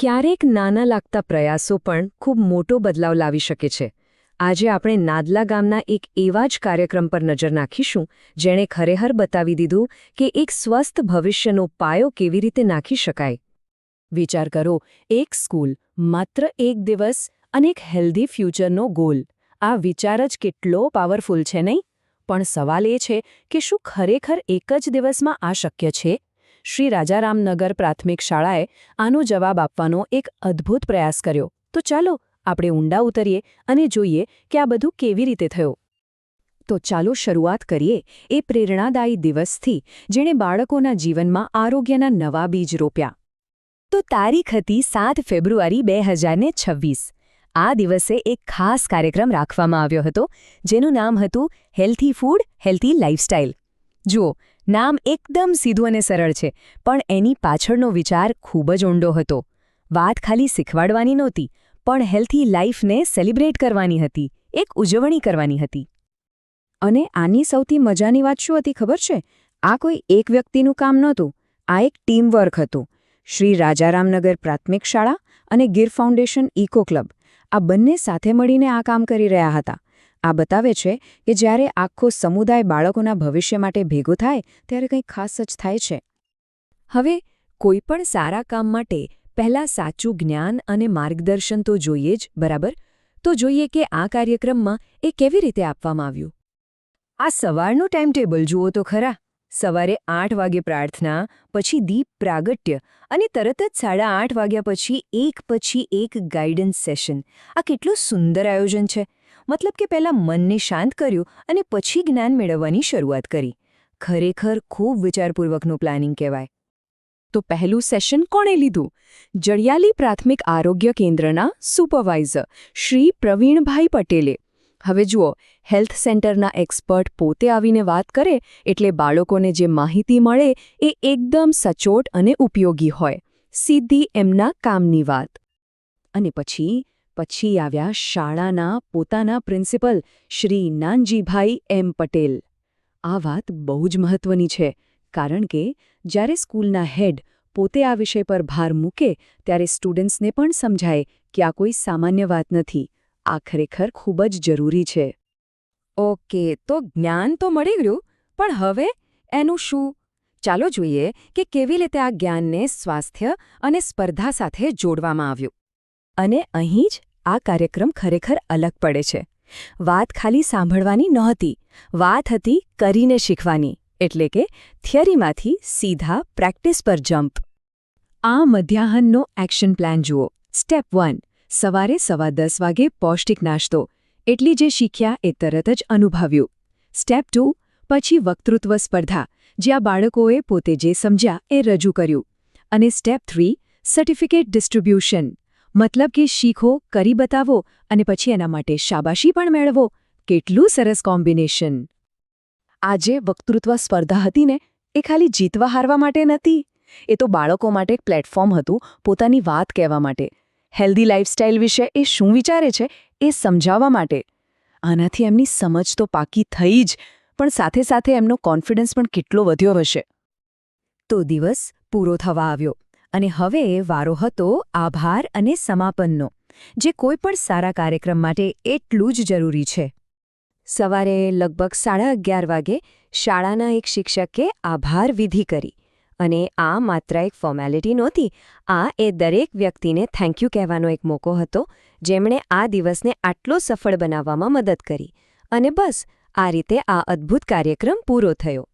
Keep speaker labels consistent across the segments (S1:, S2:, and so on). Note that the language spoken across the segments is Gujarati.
S1: ક્યારેક નાના લાગતા પ્રયાસો પણ ખૂબ મોટો બદલાવ લાવી શકે છે. આજે આપણે નાદલા ગામના એક એવા જ કાર્યક્રમ પર નજર નાખીશું, જેણે ખરેખર બતાવી દીધું કે એક સ્વસ્થ ભવિષ્યનો પાયો કેવી રીતે નાખી શકાય. વિચાર કરો, એક સ્કૂલ, માત્ર એક દિવસ અને એક હેલ્ધી ફ્યુચરનો ગોલ. આ વિચાર જ કેટલો પાવરફુલ છે નહીં? પણ સવાલ એ છે કે શું ખરેખર એક જ દિવસમાં આ શક્ય છે? શ્રી રાજારામનગર પ્રાથમિક શાળાએ આનો જવાબ આપવાનો એક અદ્ભુત પ્રયાસ કર્યો. તો ચાલો આપણે ઊંડા ઉતરીએ અને જોઈએ કે આ બધું કેવી રીતે થયું. તો ચાલો શરૂઆત કરીએ એ પ્રેરણાદાયી દિવસથી, જેણે બાળકોના જીવનમાં આરોગ્યના નવા બીજ રોપ્યા. તો તારીખ હતી સાત ફેબ્રુઆરી બે હજારને છવ્વીસ. આ દિવસે એક ખાસ કાર્યક્રમ રાખવામાં આવ્યો હતો, જેનું નામ હતું હેલ્થી ફૂડ, હેલ્થી લાઇફસ્ટાઇલ જુઓ નામ એકદમ સીધું અને સરળ છે, પણ એની પાછળનો વિચાર ખૂબ જ ઊંડો હતો. વાત ખાલી શીખવાડવાની નહોતી, પણ હેલ્થી લાઈફને સેલિબ્રેટ કરવાની હતી, એક ઉજવણી કરવાની હતી. અને આની સૌથી મજાની વાત શું હતી ખબર છે? આ કોઈ એક વ્યક્તિનું કામ નહોતું, આ એક ટીમવર્ક હતું. શ્રી રાજારામનગર પ્રાથમિક શાળા અને ગીર ફાઉન્ડેશન ઇકો ક્લબ, આ બંને સાથે મળીને આ કામ કરી રહ્યા હતા. આ બતાવે છે કે જ્યારે આખો સમુદાય બાળકોના ભવિષ્ય માટે ભેગો થાય, ત્યારે કંઈક ખાસ જ થાય છે. હવે, કોઈ પણ સારા કામ માટે પહેલાં સાચું જ્ઞાન અને માર્ગદર્શન તો જોઈએ જ, બરાબર? તો જોઈએ કે આ કાર્યક્રમમાં એ કેવી રીતે આપવામાં આવ્યું. આ સવારનું ટાઈમ ટેબલ જુઓ તો ખરા. સવારે આઠ વાગે પ્રાર્થના, પછી દીપ પ્રાગટ્ય અને તરત જ સાડા આઠ વાગ્યા પછી એક પછી એક ગાઈડન્સ સેશન. આ કેટલું સુંદર આયોજન છે. મતલબ કે પહેલાં મનને શાંત કર્યું અને પછી જ્ઞાન મેળવવાની શરૂઆત કરી. ખરેખર ખૂબ વિચારપૂર્વકનું પ્લાનિંગ કહેવાય. તો પહેલું સેશન કોણે લીધું? જડિયાલી પ્રાથમિક આરોગ્ય કેન્દ્રના સુપરવાઇઝર શ્રી પ્રવીણભાઈ પટેલે. હવે જુઓ, હેલ્થ સેન્ટરના એક્સપર્ટ પોતે આવીને વાત કરે એટલે બાળકોને જે માહિતી મળે એ એકદમ સચોટ અને ઉપયોગી હોય. સીધી એમના કામની વાત. અને પછી પછી આવ્યા શાળાના પોતાના પ્રિન્સિપલ, શ્રી નાનજીભાઈ એમ પટેલ. આ વાત બહુ જ મહત્વની છે, કારણ કે જ્યારે સ્કૂલના હેડ પોતે આ વિષય પર ભાર મૂકે, ત્યારે સ્ટુડન્ટ્સને પણ સમજાય કે આ કોઈ સામાન્ય વાત નથી. આ ખરેખર ખૂબ જ જરૂરી છે. ઓકે, તો જ્ઞાન તો મળી ગયું, પણ હવે એનું શું? ચાલો જોઈએ કે કેવી રીતે આ જ્ઞાનને સ્વાસ્થ્ય અને સ્પર્ધા સાથે જોડવામાં આવ્યું. અને અહીં જ આ કાર્યક્રમ ખરેખર અલગ પડે છે. વાત ખાલી સાંભળવાની નહોતી. વાત હતી કરીને શીખવાની, એટલે કે થિયરીમાંથી સીધા પ્રેક્ટિસ પર જમ્પ. આ મધ્યાહનનો એક્શન પ્લાન જુઓ. સ્ટેપ વન, સવારે સવા દસ વાગે પૌષ્ટિક નાસ્તો, એટલી જે શીખ્યા એ તરત જ અનુભવ્યું. સ્ટેપ ટુ, પછી વક્તૃત્વ સ્પર્ધા, જ્યાં બાળકોએ પોતે જે સમજ્યા એ રજૂ કર્યું. અને સ્ટેપ થ્રી, સર્ટિફિકેટ ડિસ્ટ્રીબ્યુશન. મતલબ કે શીખો, કરી બતાવો અને પછી એના માટે શાબાશી પણ મેળવો. કેટલું સરસ કોમ્બિનેશન. આજે વક્તૃત્વ સ્પર્ધા હતી ને, એ ખાલી જીતવા હારવા માટે નથી. એ તો બાળકો માટે એક પ્લેટફોર્મ હતું, પોતાની વાત કહેવા માટે. હેલ્ધી લાઇફસ્ટાઇલ વિશે એ શું વિચારે છે, એ સમજાવવા માટે. આનાથી એમની સમજ તો પાકી થઈ જ, પણ સાથે સાથે એમનો કોન્ફિડન્સ પણ કેટલો વધ્યો હશે. તો દિવસ પૂરો થવા આવ્યો. અને હવે વારો હતો આભાર અને સમાપનનો, જે કોઈ પણ સારા કાર્યક્રમ માટે એટલું જ જરૂરી છે. સવારે લગભગ સાડા અગિયાર વાગે શાળાના એક શિક્ષકે આભાર વિધિ કરી અને આ માત્ર એક ફોર્મેલિટી નહોતી, આ એ દરેક વ્યક્તિને થેન્ક યુ કહેવાનો એક મોકો હતો, જેમણે આ દિવસને આટલો સફળ બનાવવામાં મદદ કરી. અને બસ, આ રીતે આ અદ્ભુત કાર્યક્રમ પૂરો થયો.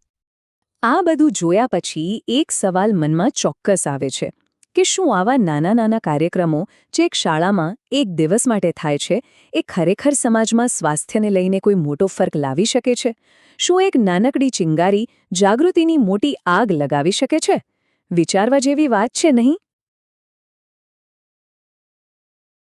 S1: આ બધું જોયા પછી એક સવાલ મનમાં ચોક્કસ આવે છે કે શું આવા નાના નાના કાર્યક્રમો જે એક શાળામાં એક દિવસ માટે થાય છે, એ ખરેખર સમાજમાં સ્વાસ્થ્યને લઈને કોઈ મોટો ફર્ક લાવી શકે છે? શું એક નાનકડી ચિંગારી જાગૃતિની મોટી આગ લગાવી શકે છે? વિચારવા જેવી વાત છે નહીં?